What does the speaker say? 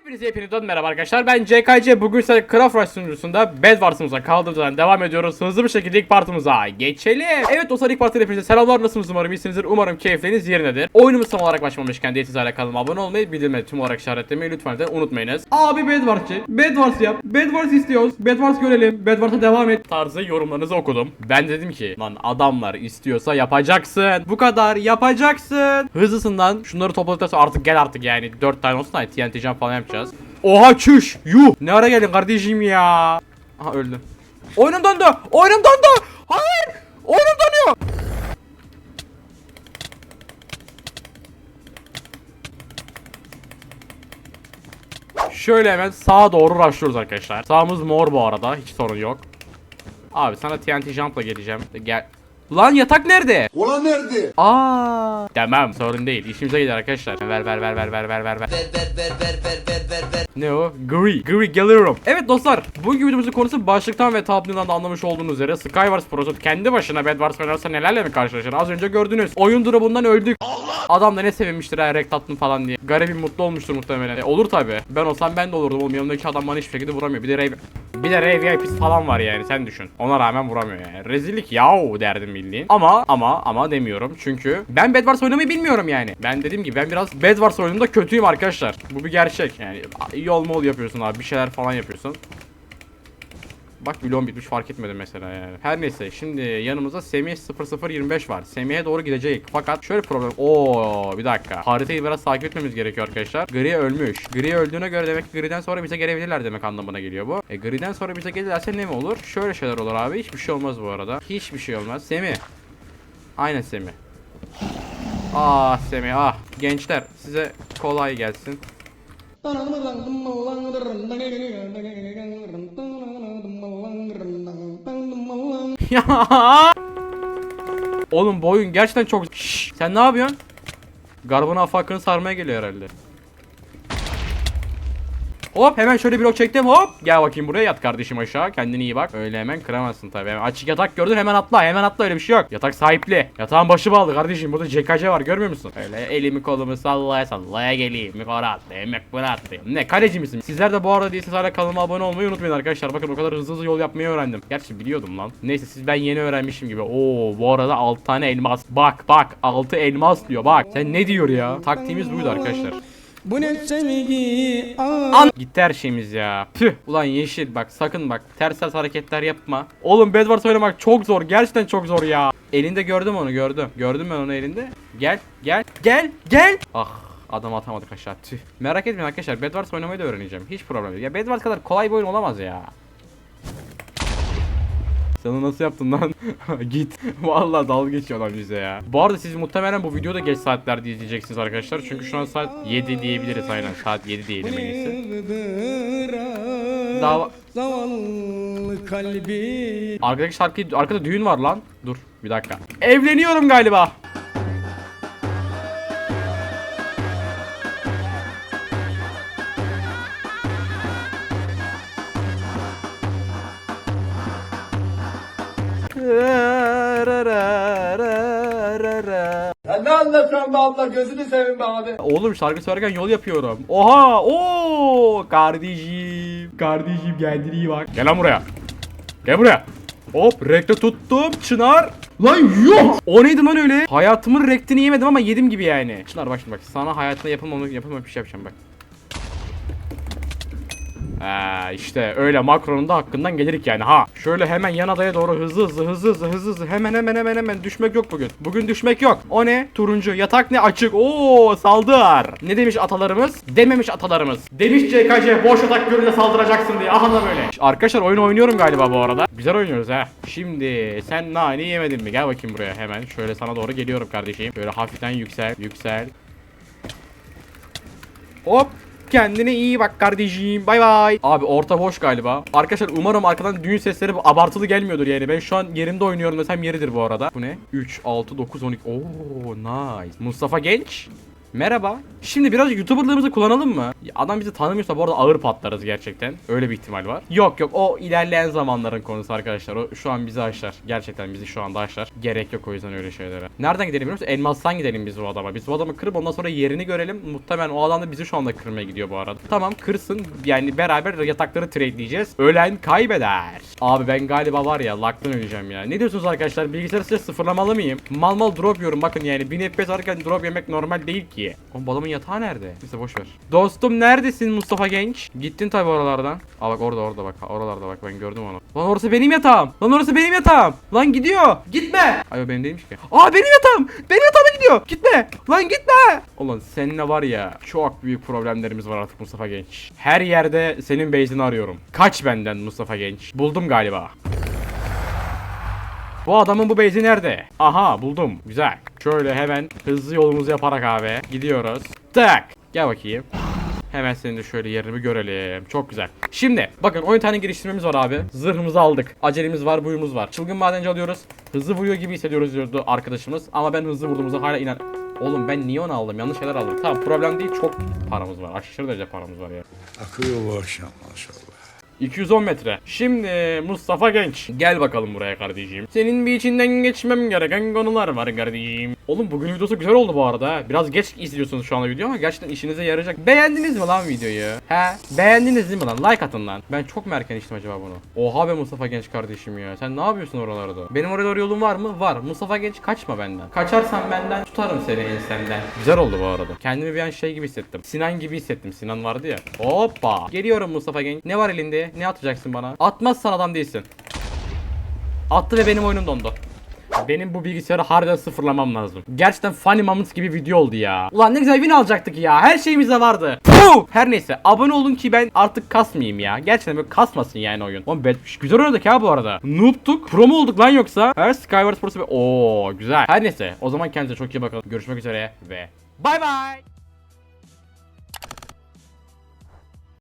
Hepinize hepinize merhaba arkadaşlar. Ben CKC. Bugün size Craft Rush sunucusunda Bed Wars'ımıza kaldığımız yerden devam ediyoruz. Hızlı bir şekilde ilk partımıza geçelim. Evet dostlar ilk partide hepinize selamlar. Nasılsınız umarım iyisinizdir. Umarım keyifleriniz yerindedir. Oyunumuz tam olarak başlamamışken değilsiz hala kanalıma abone olmayı, bildirimleri tüm olarak işaretlemeyi lütfen de unutmayınız. Abi Bed Wars'çı. Bed Wars yap. Bed Wars istiyoruz. Bed Wars görelim. Bed Wars'a devam et. Tarzı yorumlarınızı okudum. Ben dedim ki lan adamlar istiyorsa yapacaksın. Bu kadar yapacaksın. Hızlısından şunları topladıktan sonra artık gel artık yani 4 tane olsun da TNT falan yapacağız. Oha çüş. Yuh. Ne ara geldin kardeşim ya. Aha öldü. Oyunum dondu. Oyunum dondu. Hayır. Oyunum donuyor. Şöyle hemen sağa doğru rushlıyoruz arkadaşlar. Sağımız mor bu arada. Hiç sorun yok. Abi sana TNT jump'la geleceğim. Gel. Lan yatak nerede? Ulan nerede? Aa. Tamam sorun değil. İşimize gider arkadaşlar. Ver ver ver ver ver ver ver ver. Ne o? Gri. Gri geliyorum. Evet dostlar. Bugün videomuzun konusu başlıktan ve thumbnail'dan da anlamış olduğunuz üzere Skywars Pro'su kendi başına Bed Wars oynarsa nelerle mi karşılaşır? Az önce gördünüz. Oyun drop'undan öldük. Adam da ne sevinmiştir ha renk tattım falan diye. Garibim mutlu olmuştur muhtemelen. E, olur tabi. Ben olsam ben de olurdum oğlum. Yanımdaki adam bana hiçbir şekilde vuramıyor. Bir de Ray... Bir de Ray VIP'si falan var yani sen düşün. Ona rağmen vuramıyor yani. Rezillik yahu derdim bildiğin. Ama ama ama demiyorum. Çünkü ben Bed Wars oynamayı bilmiyorum yani. Ben dediğim gibi ben biraz Bed Wars oyununda kötüyüm arkadaşlar. Bu bir gerçek. Yani yol mol yapıyorsun abi. Bir şeyler falan yapıyorsun. Bak milyon bitmiş fark etmedim mesela yani. Her neyse şimdi yanımızda Semih 0025 var. Semih'e doğru gidecek. Fakat şöyle problem. Oo bir dakika. Haritayı biraz takip etmemiz gerekiyor arkadaşlar. Gri ölmüş. Gri öldüğüne göre demek ki Gri'den sonra bize gelebilirler demek anlamına geliyor bu. E Gri'den sonra bize gelirlerse ne mi olur? Şöyle şeyler olur abi. Hiçbir şey olmaz bu arada. Hiçbir şey olmaz. Semih. Aynen Semih. Ah Semih ah. Gençler size kolay gelsin. Ya. Oğlum bu oyun gerçekten çok... Şşş, sen ne yapıyorsun? Garbın afakını sarmaya geliyor herhalde. Hop hemen şöyle blok çektim hop. Gel bakayım buraya yat kardeşim aşağı. Kendine iyi bak. Öyle hemen kıramazsın tabii. Açık yatak gördün hemen atla. Hemen atla öyle bir şey yok. Yatak sahipli. Yatağın başı bağlı kardeşim. Burada CKC var görmüyor musun? Öyle elimi kolumu sallaya sallaya geleyim. Mikor atlayayım. Mikor atlayayım. Ne kaleci misin? Sizler de bu arada değilse hala kanalıma abone olmayı unutmayın arkadaşlar. Bakın o kadar hızlı hızlı yol yapmayı öğrendim. Gerçi biliyordum lan. Neyse siz ben yeni öğrenmişim gibi. Oo bu arada 6 tane elmas. Bak bak 6 elmas diyor bak. Sen ne diyor ya? Taktiğimiz buydu arkadaşlar. Bu ne sevgi An Gitti her şeyimiz ya. Tüh. Ulan yeşil bak sakın bak ters ters hareketler yapma. Oğlum Bed Wars oynamak çok zor. Gerçekten çok zor ya. Elinde gördüm onu gördüm. Gördüm ben onu elinde. Gel gel gel gel. Ah adam atamadık aşağı tüh. Merak etmeyin arkadaşlar Bed Wars oynamayı da öğreneceğim. Hiç problem yok. Ya Bed Wars kadar kolay bir oyun olamaz ya. Sana nasıl yaptın lan? Git. Vallahi dalga geçiyor lan bize ya. Bu arada siz muhtemelen bu videoda geç saatlerde izleyeceksiniz arkadaşlar. Çünkü şu an saat 7 diyebiliriz aynen. Saat 7 diyelim en iyisi. Dava- Zavallı kalbi Arkadaki şarkı arkada düğün var lan. Dur bir dakika. Evleniyorum galiba. Anlatıyorsun be abla gözünü seveyim be abi. Oğlum şarkı söylerken yol yapıyorum. Oha! Oo! Kardeşim. Kardeşim kendine iyi bak. Gel lan buraya. Gel buraya. Hop rekte tuttum Çınar. Lan yok. O neydi lan öyle? Hayatımın rektini yemedim ama yedim gibi yani. Çınar bak şimdi bak. Sana hayatında yapılmamış yapılmamış bir şey yapacağım bak. Ha işte öyle makronun da hakkından gelirik yani ha. Şöyle hemen yan adaya doğru hızlı hızlı hızlı hızlı hızlı hızlı hemen hemen hemen hemen düşmek yok bugün. Bugün düşmek yok. O ne? Turuncu. Yatak ne? Açık. Oo saldır. Ne demiş atalarımız? Dememiş atalarımız. Demiş CKC boş yatak görünce saldıracaksın diye. Aha da böyle. Arkadaşlar oyun oynuyorum galiba bu arada. Güzel oynuyoruz ha. Şimdi sen nane yemedin mi? Gel bakayım buraya hemen. Şöyle sana doğru geliyorum kardeşim. Böyle hafiften yüksel. Yüksel. Hop. Kendine iyi bak kardeşim. Bay bay. Abi orta boş galiba. Arkadaşlar umarım arkadan düğün sesleri abartılı gelmiyordur yani. Ben şu an yerimde oynuyorum desem yeridir bu arada. Bu ne? 3, 6, 9, 12. Oo nice. Mustafa Genç. Merhaba. Şimdi biraz YouTuber'lığımızı kullanalım mı? Adam bizi tanımıyorsa bu arada ağır patlarız gerçekten. Öyle bir ihtimal var. Yok yok o ilerleyen zamanların konusu arkadaşlar. O şu an bizi aşar. Gerçekten bizi şu anda aşar. Gerek yok o yüzden öyle şeylere. Nereden gidelim biliyor musun? Elmas'tan gidelim biz bu adama. Biz bu adamı kırıp ondan sonra yerini görelim. Muhtemelen o adam da bizi şu anda kırmaya gidiyor bu arada. Tamam kırsın. Yani beraber yatakları tradeleyeceğiz. Ölen kaybeder. Abi ben galiba var ya laktan öleceğim ya. Ne diyorsunuz arkadaşlar? Bilgisayarı size sıfırlamalı mıyım? Mal mal drop yiyorum bakın yani. 1000 FPS ararken drop yemek normal değil ki. Oğlum bu adamın yatağı nerede? Neyse boş ver. Dostum neredesin Mustafa Genç? Gittin tabi oralardan. Aa bak orada orada bak. Oralarda bak ben gördüm onu. Lan orası benim yatağım. Lan orası benim yatağım. Lan gidiyor. Gitme. Ay o benim değilmiş ki. Aa benim yatağım. Benim yatağıma gidiyor. Gitme. Lan gitme. Ulan seninle var ya çok büyük problemlerimiz var artık Mustafa Genç. Her yerde senin base'ini arıyorum. Kaç benden Mustafa Genç. Buldum galiba. Bu adamın bu base'i nerede? Aha buldum. Güzel. Şöyle hemen hızlı yolumuzu yaparak abi gidiyoruz. Tak. Gel bakayım. Hemen senin de şöyle yerini görelim. Çok güzel. Şimdi bakın 10 tane geliştirmemiz var abi. Zırhımızı aldık. Acelemiz var, buyumuz var. Çılgın madenci alıyoruz. Hızlı vuruyor gibi hissediyoruz diyordu arkadaşımız. Ama ben hızlı vurduğumuza hala inan... Oğlum ben niye onu aldım? Yanlış şeyler aldım. Tamam problem değil. Çok paramız var. Aşırı derece paramız var ya. Akıyor bu akşam maşallah. 210 metre. Şimdi Mustafa Genç. Gel bakalım buraya kardeşim. Senin bir içinden geçmem gereken konular var kardeşim. Oğlum bugün videosu güzel oldu bu arada. Biraz geç izliyorsunuz şu anda video ama gerçekten işinize yarayacak. Beğendiniz mi lan videoyu? He? Beğendiniz mi lan? Like atın lan. Ben çok mu erken içtim acaba bunu? Oha be Mustafa Genç kardeşim ya. Sen ne yapıyorsun oralarda? Benim oraya doğru yolum var mı? Var. Mustafa Genç kaçma benden. Kaçarsan benden tutarım seni ensemden. Güzel oldu bu arada. Kendimi bir an şey gibi hissettim. Sinan gibi hissettim. Sinan vardı ya. Hoppa. Geliyorum Mustafa Genç. Ne var elinde? Ne atacaksın bana? Atmazsan adam değilsin. Attı ve benim oyunum dondu. Benim bu bilgisayarı harbiden sıfırlamam lazım. Gerçekten funny moments gibi video oldu ya. Ulan ne güzel win alacaktık ya. Her şeyimiz de vardı. Puh! Her neyse abone olun ki ben artık kasmayayım ya. Gerçekten böyle kasmasın yani oyun. Oğlum bet güzel oynadık ha bu arada. Noob'tuk. Pro mu olduk lan yoksa? Her Skyward Sports'u Oo güzel. Her neyse o zaman kendinize çok iyi bakın. Görüşmek üzere ve bay bay.